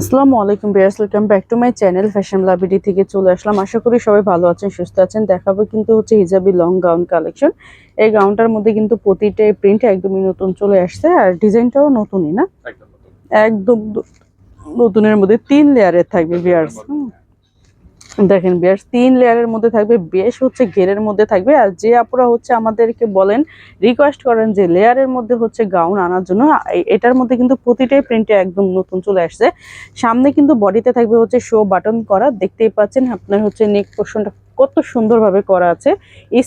আসসালামু আলাইকুম বিয়ার্স welcome back to my channel fashion লাবিডি থেকে চলে আসলাম। আশা করি সবাই ভালো আছেন সুস্থ আছেন। দেখাবো কিন্তু হচ্ছে হিজাবি লং গাউন কালেকশন এই গাউনটার মধ্যে কিন্তু প্রতিটা প্রিন্ট একদমই নতুন চলে আসছে আর ডিজাইনটাও নতুনই না? একদম নতুনের মধ্যে তিন লেয়ারের থাকবে বিয়ার্স দেখেন বিয়ার্স, তিন লেয়ারের মধ্যে থাকবে, বেশ হচ্ছে ঘেরের মধ্যে থাকবে। আর যে আপুরা হচ্ছে আমাদেরকে বলেন রিকোয়েস্ট করেন যে লেয়ারের মধ্যে হচ্ছে গাউন আনার জন্য এটার মধ্যে কিন্তু প্রতিটাই প্রিন্টে একদম নতুন চলে আসছে। সামনে কিন্তু বডিতে থাকবে হচ্ছে শো বাটন করা। দেখতেই পাচ্ছেন আপনার হচ্ছে নেক পোর্শনটা কত সুন্দরভাবে করা আছে।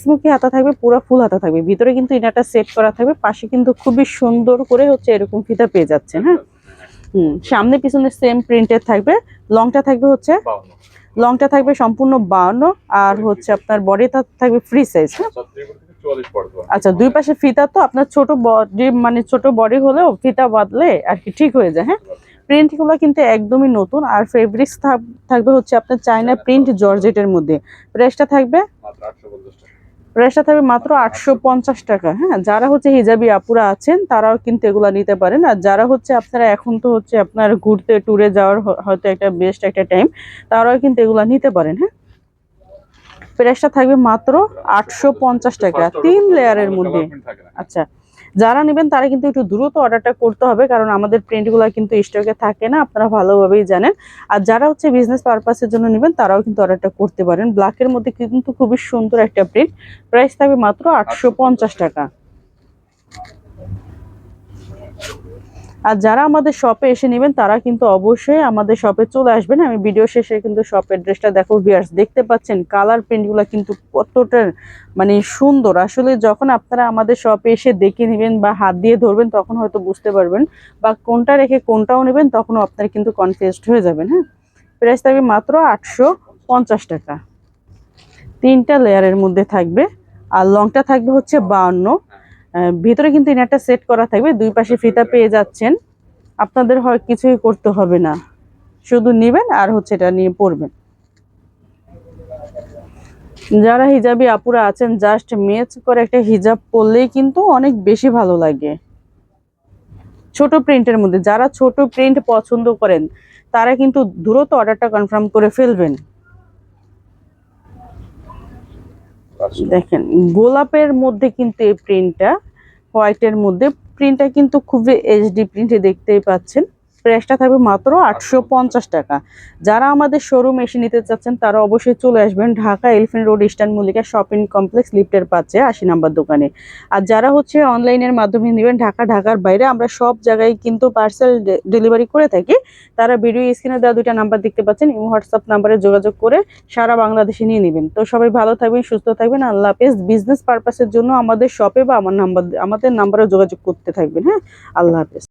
স্মুকি হাতা থাকবে, পুরো ফুল হাতা থাকবে। ভিতরে কিন্তু ইনারটা সেট করা থাকবে। পাশে কিন্তু খুবই সুন্দর করে হচ্ছে এরকম ফিতা পেয়ে যাচ্ছেন হ্যাঁ? হুম, সামনে পিছনে সেম প্রিন্টের থাকবে। লংটা থাকবে হচ্ছে। লংটা থাকবে সম্পূর্ণ বাউন্ন আর হচ্ছে আপনার বডিটা থাকবে ফ্রি সাইজ হ্যাঁ। আচ্ছা দুই পাশে ফিতা তো আপনার ছোট বডি মানে ছোট বডি হলেও ফিতা বাদলে আর কি ঠিক হয়ে যায় হ্যাঁ? প্রিন্টগুলো কিন্তু একদমই নতুন আর ফেব্রিক্স থাকবে হচ্ছে আপনার চায়না প্রিন্ট জর্জেটের মধ্যে। প্রাইসটা থাকবে প্রাইসটা থাকবে মাত্র আটশো পঞ্চাশ টাকা হ্যাঁ? যারা হচ্ছে হিজাবি আপুরা আছেন তারাও কিন্তু এগুলা নিতে পারেন। আর যারা হচ্ছে আপনারা এখন তো হচ্ছে আপনার ঘুরতে ট্যুরে যাওয়ার হয়তো একটা বেস্ট একটা টাইম তারাও কিন্তু এগুলা নিতে পারেন হ্যাঁ? প্রাইসটা থাকবে মাত্র আটশো পঞ্চাশ টাকা তিন লেয়ারের মধ্যে। আচ্ছা যারা নেবেন তারা কিন্তু একটু দ্রুত অর্ডারটা করতে হবে, কারণ আমাদের প্রিন্টগুলো কিন্তু স্টকে থাকে না, আপনারা ভালোভাবেই জানেন। আর যারা হচ্ছে বিজনেস পারপাসের জন্য নেবেন, তারাও কিন্তু অর্ডারটা করতে পারেন। ব্ল্যাকের মধ্যে কিন্তু খুবই সুন্দর একটা প্রিন্ট প্রাইস থাকবে মাত্র আটশো পঞ্চাশ টাকা। আর যারা আমাদের শপে এসে নেবেন, তারা কিন্তু অবশ্যই আমাদের শপে চলে আসবেন। আমি ভিডিও শেষে কিন্তু শপ অ্যাড্রেসটা দেখো ভিয়ার্স দেখতে পাচ্ছেন কালার প্রিন্টগুলো কিন্তু কতটা মানে সুন্দর। আসলে যখন আপনারা আমাদের শপে এসে দেখে নেবেন বা হাত দিয়ে ধরবেন, তখন হয়তো বুঝতে পারবেন বা কোনটা রেখে কোনটাও নেবেন, তখনও আপনারা কিন্তু কনফিউজড হয়ে যাবেন হ্যাঁ? প্রাইস থাকবে মাত্র আটশো পঞ্চাশ টাকা। তিনটা লেয়ারের মধ্যে থাকবে, আর লংটা থাকবে হচ্ছে বাউন্ন ভিতরে কিন্তু ইনারটা সেট করা থাকবে, দুই পাশে ফিতা পেয়ে যাচ্ছেন। আপনাদের হয় কিছুই করতে হবে না। শুধু নেবেন আর হচ্ছে এটা নিয়ে পরবেন যারা হিজাবি আপুরা আছেন জাস্ট মেচ করে একটা হিজাব পরলেই কিন্তু অনেক বেশি ভালো লাগে। ছোট প্রিন্টের মধ্যে, যারা ছোট প্রিন্ট পছন্দ করেন, তারা কিন্তু দ্রুত অর্ডারটা কনফার্ম করে ফেলবেন। দেখেন, গোলাপের মধ্যে কিন্তু এই প্রিন্টটা হোয়াইটের মধ্যে। প্রিন্টটা কিন্তু খুবই এইচডি প্রিন্টে দেখতেই পাচ্ছেন। প্রাইসটা থাকবে মাত্র আটশো পঞ্চাশ টাকা। যারা আমাদের শোরুম এসে নিতে চাচ্ছেন তারা অবশ্যই চলে আসবেন Dhaka Elephant Road Eastern Mallika Shopping Complex লিফটের পাচ্ছে আশি নাম্বার দোকানে। আর যারা হচ্ছে অনলাইনের মাধ্যমে নেবেন ঢাকা ঢাকার বাইরে আমরা সব জায়গায় কিন্তু পার্সেল ডেলিভারি করে থাকি। তারা ভিডিও স্ক্রিনে দেওয়া দুইটা নাম্বার দেখতে পাচ্ছেন ইমো হোয়াটসঅ্যাপ নাম্বারে যোগাযোগ করে সারা বাংলাদেশে নিয়ে নেবেন। তো সবাই ভালো থাকবেন সুস্থ থাকবেন আল্লাহ হাফেজ। বিজনেস পারপাসের জন্য আমাদের শপে বা আমার নাম্বার আমাদের নাম্বারে যোগাযোগ করতে থাকবেন হ্যাঁ? আল্লাহ হাফেজ।